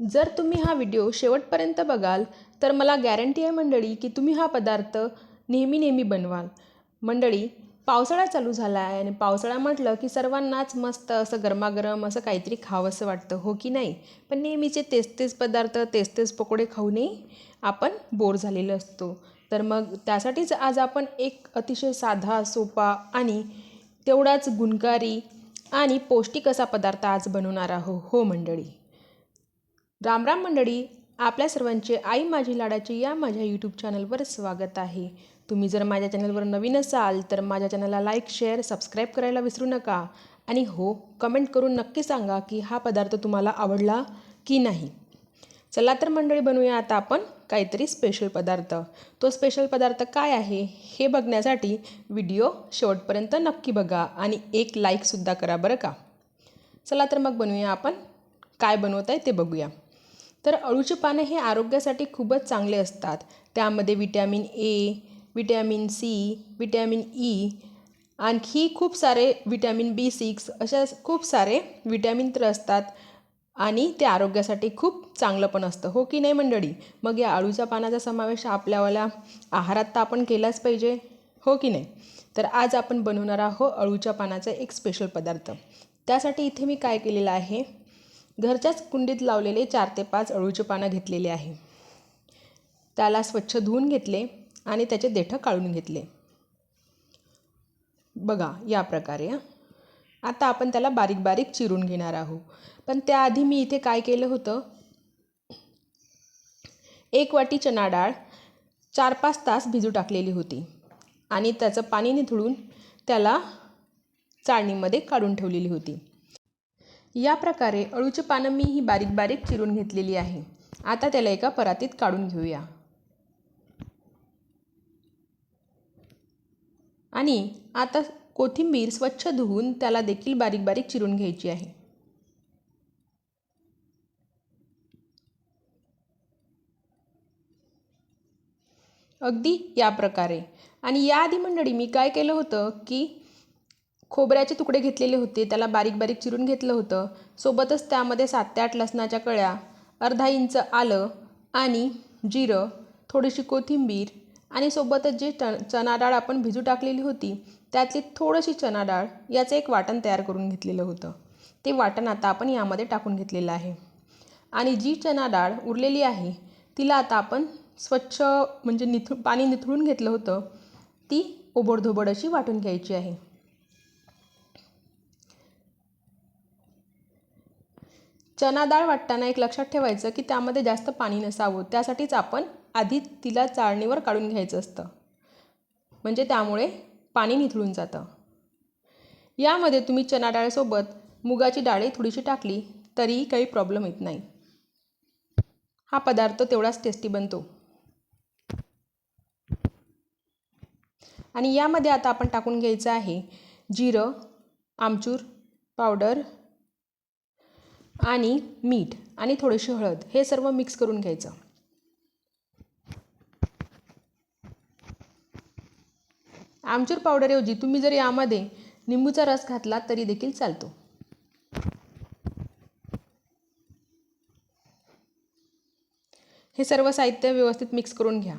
जर तुम्ही हा व्हिडिओ शेवटपर्यंत बघाल तर मला गॅरंटी आहे मंडळी की तुम्ही हा पदार्थ नेहमी नेहमी बनवाल. मंडळी पावसाळा चालू झाला आहे आणि पावसाळा म्हटलं की सर्वांनाच मस्त असं गरमागरम असं काहीतरी खावंसं वाटतं हो की नाही? पण नेहमीचे तेच तेच पदार्थ तेच तेच पकोडे खाऊनही आपण बोर झालेलो असतो. तर मग त्यासाठीच आज आपण एक अतिशय साधा सोपा आणि तेवढाच गुणकारी आणि पौष्टिक असा पदार्थ आज बनवणार आहो हो मंडळी. राम राम मंडळी आपल्या सर्वांचे आई माझी लाडाची या माझ्या यूट्यूब चॅनलवर स्वागत आहे. तुम्ही जर माझ्या चॅनलवर नवीन असाल तर माझ्या चॅनलला लाईक शेअर सबस्क्राईब करायला विसरू नका. आणि हो कमेंट करून नक्की सांगा की हा पदार्थ तुम्हाला आवडला की नाही. चला तर मंडळी बनवूया आता आपण काहीतरी स्पेशल पदार्थ. तो स्पेशल पदार्थ काय आहे हे बघण्यासाठी व्हिडिओ शेवटपर्यंत नक्की बघा आणि एक लाईकसुद्धा करा बरं का. चला तर मग बनवूया आपण. काय बनवत आहे ते बघूया. तर अळूचे पानं हे आरोग्यासाठी खूपच चांगले असतात. त्यामध्ये vitamin A vitamin C vitamin E आणखी खूप सारे विटॅमिन बी सिक्स अशा खूप सारे विटॅमिन तर असतात आणि ते आरोग्यासाठी खूप चांगलं पण असतं. हो की नाही मंडळी? मग या अळूच्या पानाचा समावेश आपल्यावाल्या आहारात तर आपण केलाच पाहिजे. हो की नाही? तर आज आपण बनवणार आहोत अळूच्या पानाचा एक स्पेशल पदार्थ. त्यासाठी इथे मी काय केलेलं आहे? घरच्याच कुंडीत लावलेले चार ते पाच अळूचे पानं घेतलेले आहे. त्याला स्वच्छ धुवून घेतले आणि त्याचे देठं काढून घेतले. बघा या प्रकारे आता आपण त्याला बारीक बारीक चिरून घेणार आहोत. पण त्याआधी मी इथे काय केलं होतं? एक वाटी चणा डाळ चार पाच तास भिजू टाकलेली होती आणि त्याचं पाणी निथळून त्याला चाळणीमध्ये काढून ठेवलेली होती. या प्रकारे अळूची पानं मी ही बारीक बारीक चिरून घेतलेली आहे. आता त्याला एका परातीत काढून घेऊया. आणि आता कोथिंबीर स्वच्छ धुवून त्याला देखील बारीक बारीक चिरून घ्यायची आहे. अगदी या प्रकारे. आणि याआधी मंडळी मी काय केलं होतं की खोबऱ्याचे तुकडे घेतलेले होते त्याला बारीक बारीक चिरून घेतलं होतं. सोबतच त्यामध्ये सात ते आठ लसणाच्या कळ्या अर्धा इंच आलं आणि जिरं थोडीशी कोथिंबीर आणि सोबतच जे ट चणा डाळ आपण भिजू टाकलेली होती त्यातली थोडीशी चणा डाळ याचं एक वाटण तयार करून घेतलेलं होतं. ते वाटण आता आपण यामध्ये टाकून घेतलेलं आहे. आणि जी चणा डाळ उरलेली आहे तिला आता आपण स्वच्छ म्हणजे निथ पाणी निथळून घेतलं होतं ती ओबडधोबड अशी वाटून घ्यायची आहे. चना डाळ वाटताना एक लक्षात ठेवायचं की त्यामध्ये जास्त पाणी नसावं. त्यासाठीच आपण आधी तिला चाळणीवर काढून घ्यायचं असतं. म्हणजे त्यामुळे पाणी निथळून जातं. यामध्ये तुम्ही चना डाळीसोबत मुगाची डाळी थोडीशी टाकली तरीही काही प्रॉब्लेम येत नाही. हा पदार्थ तेवढाच टेस्टी बनतो. आणि यामध्ये आता आपण टाकून घ्यायचं आहे जिरं आमचूर पावडर आणि मीठ आणि थोडीशी हळद हे सर्व मिक्स करून घ्यायचं. आमचूर पावडरऐवजी तुम्ही जर यामध्ये निंबूचा रस घातला तरी देखील चालतो. हे सर्व साहित्य व्यवस्थित मिक्स करून घ्या.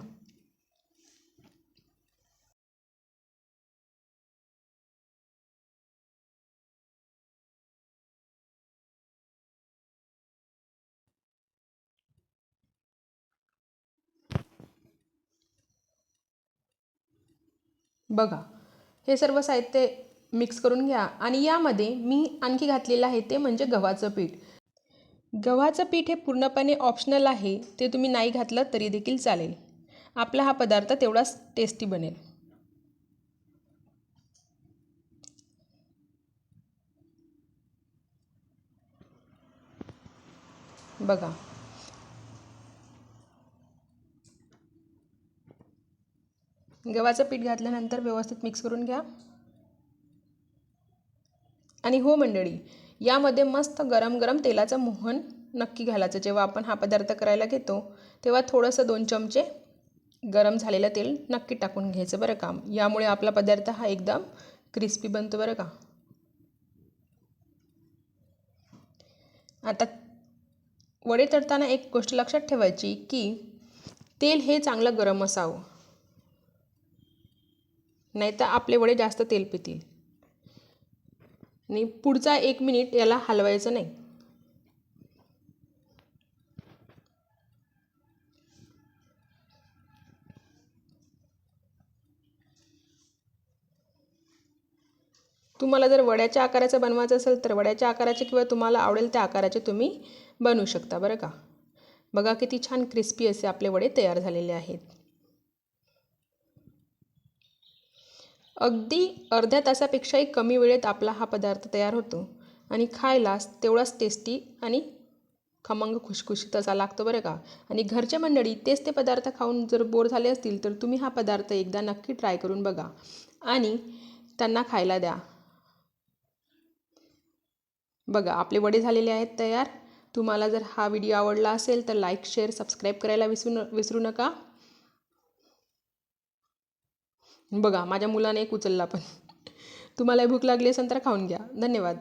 बघा हे सर्व साहित्य मिक्स करून घ्या आणि यामध्ये मी आणखी घातलेलं आहे ते म्हणजे गव्हाचं पीठ. गव्हाचं पीठ हे पूर्णपणे ऑप्शनल आहे ते तुम्ही नाही घातलं तरी देखील चालेल. आपला हा पदार्थ तेवढाच टेस्टी बनेल. बघा गव्हाचं पीठ घातल्यानंतर व्यवस्थित मिक्स करून घ्या. आणि हो मंडळी यामध्ये मस्त गरम गरम तेलाचं मोहन नक्की घालायचं. जेव्हा आपण हा पदार्थ करायला घेतो तेव्हा थोडंसं दोन चमचे गरम झालेलं तेल नक्की टाकून घ्यायचं बरं का. यामुळे आपला पदार्थ हा एकदम क्रिस्पी बनतो बरं का. आता वडे तळताना एक गोष्ट लक्षात ठेवायची की तेल हे चांगलं गरम असावं. नाहीतर आपले वडे जास्त तेल पितील. आणि पुढचा एक मिनिट याला हलवायचं नाही. तुम्हाला जर वड्याच्या आकाराचं बनवायचं असेल तर वड्याच्या आकाराचे किंवा तुम्हाला आवडेल त्या आकाराचे तुम्ही बनवू शकता बरं का? बघा किती छान क्रिस्पी असे आपले वडे तयार झालेले आहेत. अगदी अर्ध्या तासापेक्षाही कमी वेळेत आपला हा पदार्थ तयार होतो आणि खायलास तेवढाच टेस्टी आणि खमंग खुशखुशीत असा लागतो बरं का. आणि घरचे मंडळी तेच ते पदार्थ खाऊन जर बोर झाले असतील तर तुम्ही हा पदार्थ एकदा नक्की ट्राय करून बघा आणि त्यांना खायला द्या. बघा आपले वडे झालेले आहेत तयार. तुम्हाला जर हा व्हिडिओ आवडला असेल तर लाईक शेअर सबस्क्राईब करायला विसरू न विसरू नका. बघा माझ्या मुलाने एक उचलला पण. तुम्हाला भूक लागली असेल तर खाऊन घ्या. धन्यवाद.